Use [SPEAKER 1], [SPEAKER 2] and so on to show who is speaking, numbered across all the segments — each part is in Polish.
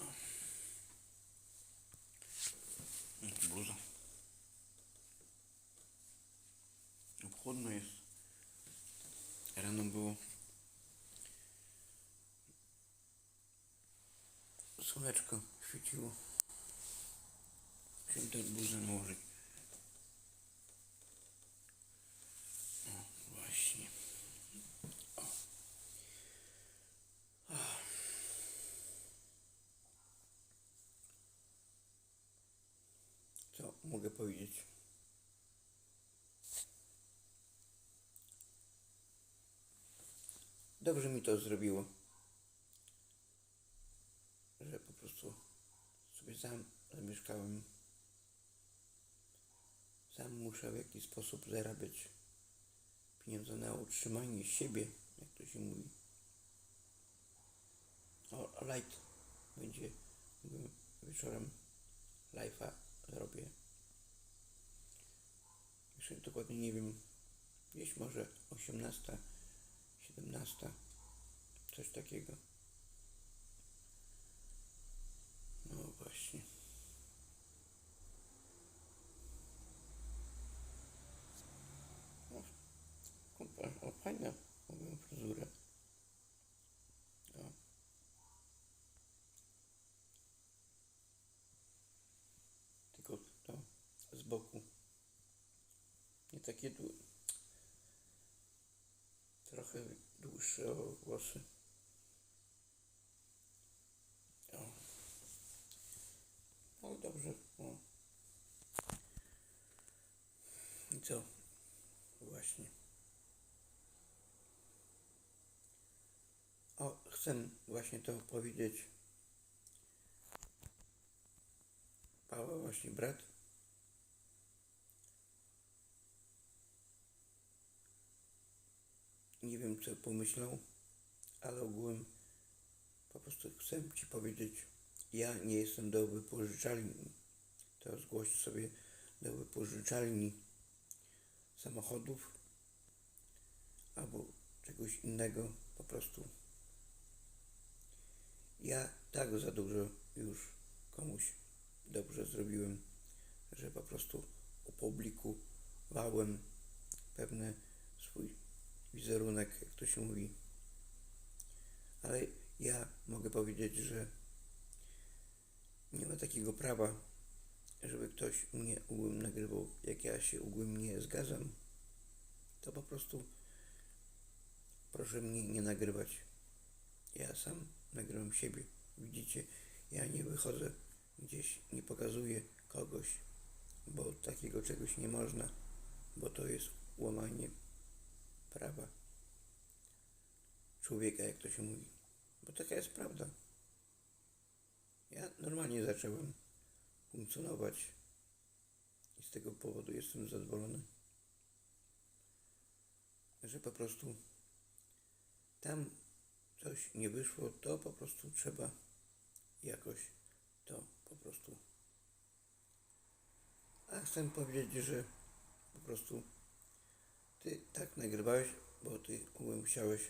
[SPEAKER 1] O. Mm, Bluza. No, Chłodno jest. Rano było. Słoneczko świeciło. Musiałem też bluzę nałożyć. Dobrze mi to zrobiło, że po prostu sobie sam zamieszkałem. Sam muszę w jakiś sposób zarabiać pieniądze na utrzymanie siebie, jak to się mówi. O, light będzie wieczorem live'a zrobię. Jeszcze dokładnie nie wiem. Gdzieś może 18, 17, coś takiego. No właśnie. O, kumpa, o fajna moją fryzurę. Tylko to z boku. Nie takie. Trochę dłuższe o włosy. O. No dobrze. O. I co? Właśnie. O, chcę właśnie to powiedzieć. Paweł, właśnie brat. Nie wiem, co pomyślał, ale ogółem po prostu chcę Ci powiedzieć, ja nie jestem do wypożyczalni. To zgłoś sobie do wypożyczalni samochodów albo czegoś innego po prostu. Ja tak za dużo już komuś dobrze zrobiłem, że po prostu opublikowałem pewne swój wizerunek, jak to się mówi. Ale ja mogę powiedzieć, że nie ma takiego prawa, żeby ktoś mnie ogółem nagrywał, jak ja się ogółem nie zgadzam. To po prostu proszę mnie nie nagrywać. Ja sam nagrywam siebie. Widzicie, ja nie wychodzę gdzieś, nie pokazuję kogoś, bo takiego czegoś nie można, bo to jest łamanie prawa człowieka, jak to się mówi. Bo taka jest prawda. Ja normalnie zacząłem funkcjonować i z tego powodu jestem zadowolony, że po prostu tam coś nie wyszło, to po prostu trzeba jakoś to po prostu. A chcę powiedzieć, że po prostu ty tak nagrywałeś, bo ty musiałeś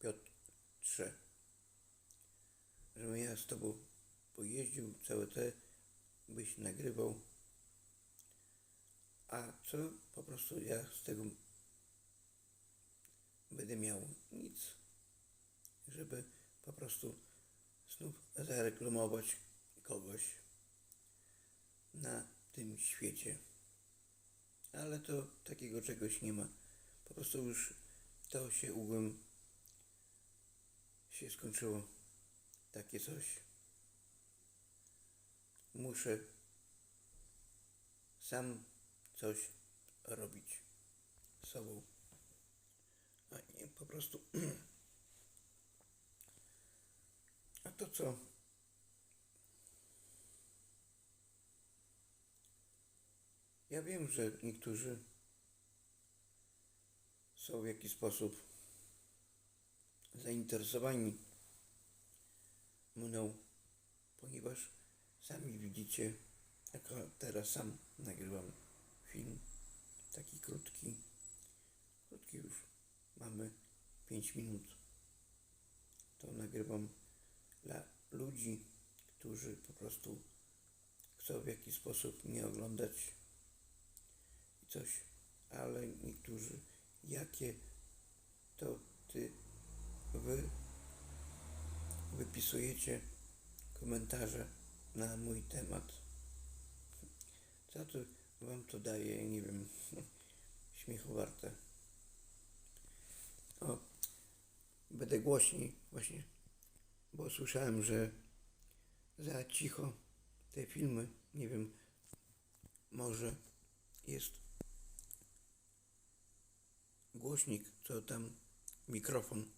[SPEAKER 1] Piotrze, żebym ja z tobą pojeździł, całe te byś nagrywał. A co po prostu ja z tego będę miał? Nic. Żeby po prostu znów zareklamować kogoś na tym świecie. Ale to takiego czegoś nie ma. Po prostu już to się ugłem się skończyło. Takie coś. Muszę sam coś robić z sobą. A nie po prostu. A to co? Ja wiem, że niektórzy są w jakiś sposób zainteresowani mną, ponieważ sami widzicie, jak teraz sam nagrywam film, taki krótki, krótki już, mamy 5 minut. to nagrywam dla ludzi, którzy po prostu chcą w jakiś sposób mnie oglądać coś, ale niektórzy, jakie to ty wy wypisujecie komentarze na mój temat. Co to wam to daje, nie wiem, śmiechu warte. O, będę głośniej właśnie, bo słyszałem, że za cicho te filmy, nie wiem, może jest głośnik, co tam mikrofon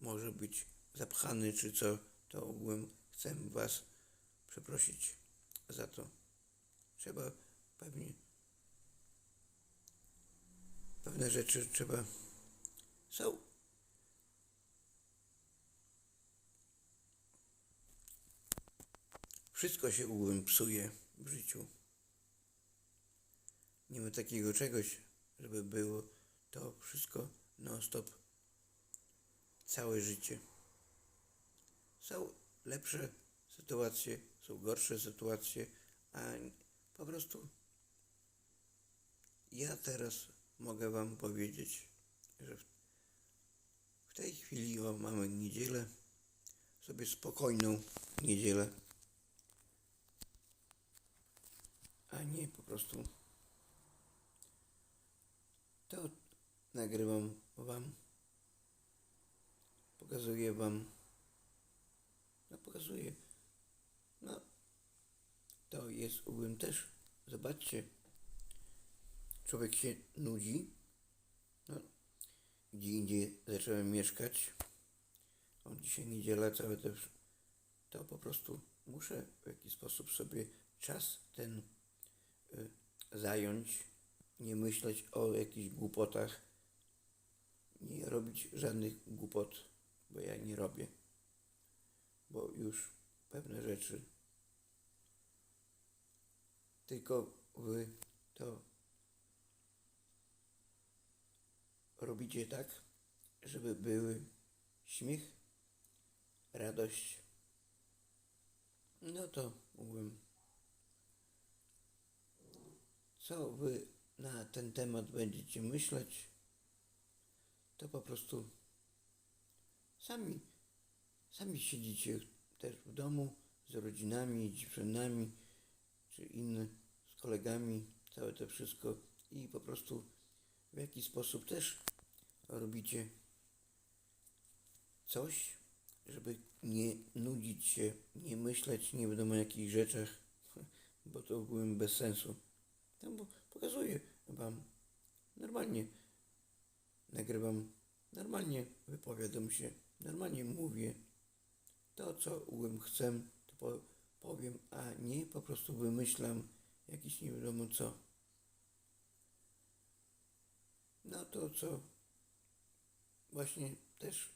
[SPEAKER 1] może być zapchany, czy co, to ogółem chcę Was przeprosić za to. Trzeba pewnie pewne rzeczy trzeba są wszystko się ogółem psuje w życiu. Nie ma takiego czegoś, żeby było to wszystko non stop całe życie. Są lepsze sytuacje, są gorsze sytuacje, a po prostu ja teraz mogę Wam powiedzieć, że w tej chwili o, mamy niedzielę, sobie spokojną niedzielę, a nie po prostu to nagrywam Wam, pokazuję Wam, no pokazuję, no to jest ogółem też, zobaczcie, człowiek się nudzi, no, gdzie indziej zacząłem mieszkać, o dzisiaj niedziela, te, wsz- to po prostu muszę w jakiś sposób sobie czas ten y, zająć, nie myśleć o jakichś głupotach, nie robić żadnych głupot, bo ja nie robię, bo już pewne rzeczy tylko wy to robicie tak, żeby były śmiech, radość. No to mówię, co wy na ten temat będziecie myśleć, to po prostu sami, sami siedzicie też w domu z rodzinami, dziewczynami, czy inne, z kolegami, całe to wszystko i po prostu w jakiś sposób też robicie coś, żeby nie nudzić się, nie myśleć nie wiadomo jakich rzeczach, bo to byłem bez sensu. Tam bo pokazuję wam normalnie nagrywam, normalnie wypowiadam się, normalnie mówię to, co ugłem chcę, to po, powiem, a nie po prostu wymyślam jakieś nie wiadomo co. No to co właśnie też,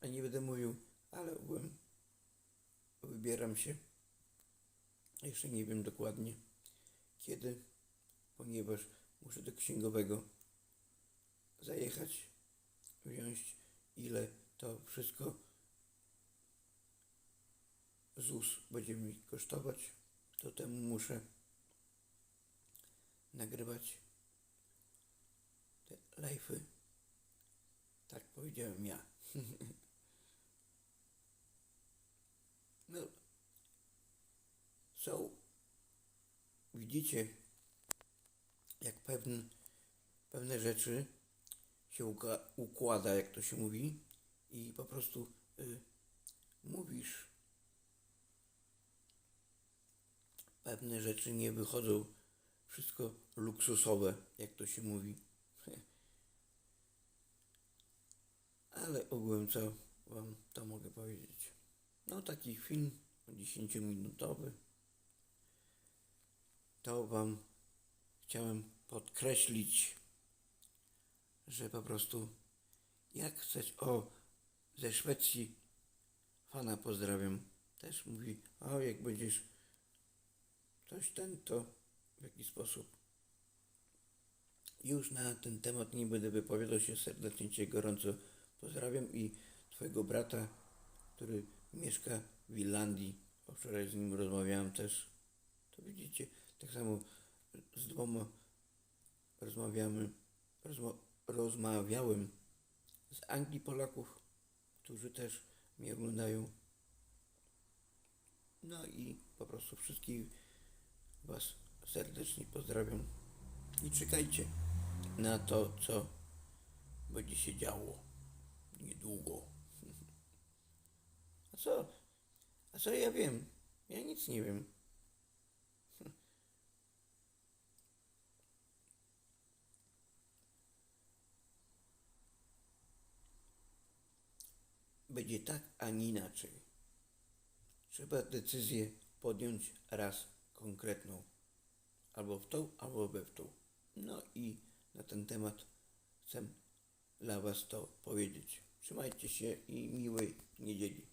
[SPEAKER 1] a nie będę mówił, ale ugłem wybieram się. Jeszcze nie wiem dokładnie kiedy, ponieważ muszę do księgowego zajechać, wziąć ile to wszystko ZUS będzie mi kosztować, to temu muszę nagrywać te live'y. Tak powiedziałem ja. no, są, widzicie, jak pewne, pewne rzeczy się układa, jak to się mówi, i po prostu y, mówisz pewne rzeczy nie wychodzą wszystko luksusowe, jak to się mówi. Ale ogółem co wam to mogę powiedzieć. No taki film 10-minutowy. To wam chciałem podkreślić, że po prostu jak chcesz, o ze Szwecji fana pozdrawiam. Też mówi, o jak będziesz coś ten, to w jakiś sposób. Już na ten temat nie będę wypowiadał się serdecznie Cię gorąco pozdrawiam i Twojego brata który mieszka w Irlandii, wczoraj z nim rozmawiałem też, to widzicie, tak samo z dwoma rozmawiamy, rozma, rozmawiałem z Anglii Polaków, którzy też mnie oglądają. No i po prostu wszystkich Was serdecznie pozdrawiam i czekajcie na to, co będzie się działo niedługo. A co? A co ja wiem? Ja nic nie wiem. Będzie tak, a nie inaczej. Trzeba decyzję podjąć raz konkretną. Albo w tą, albo we w tą. No i na ten temat chcę dla Was to powiedzieć. Trzymajcie się i miłej niedzieli.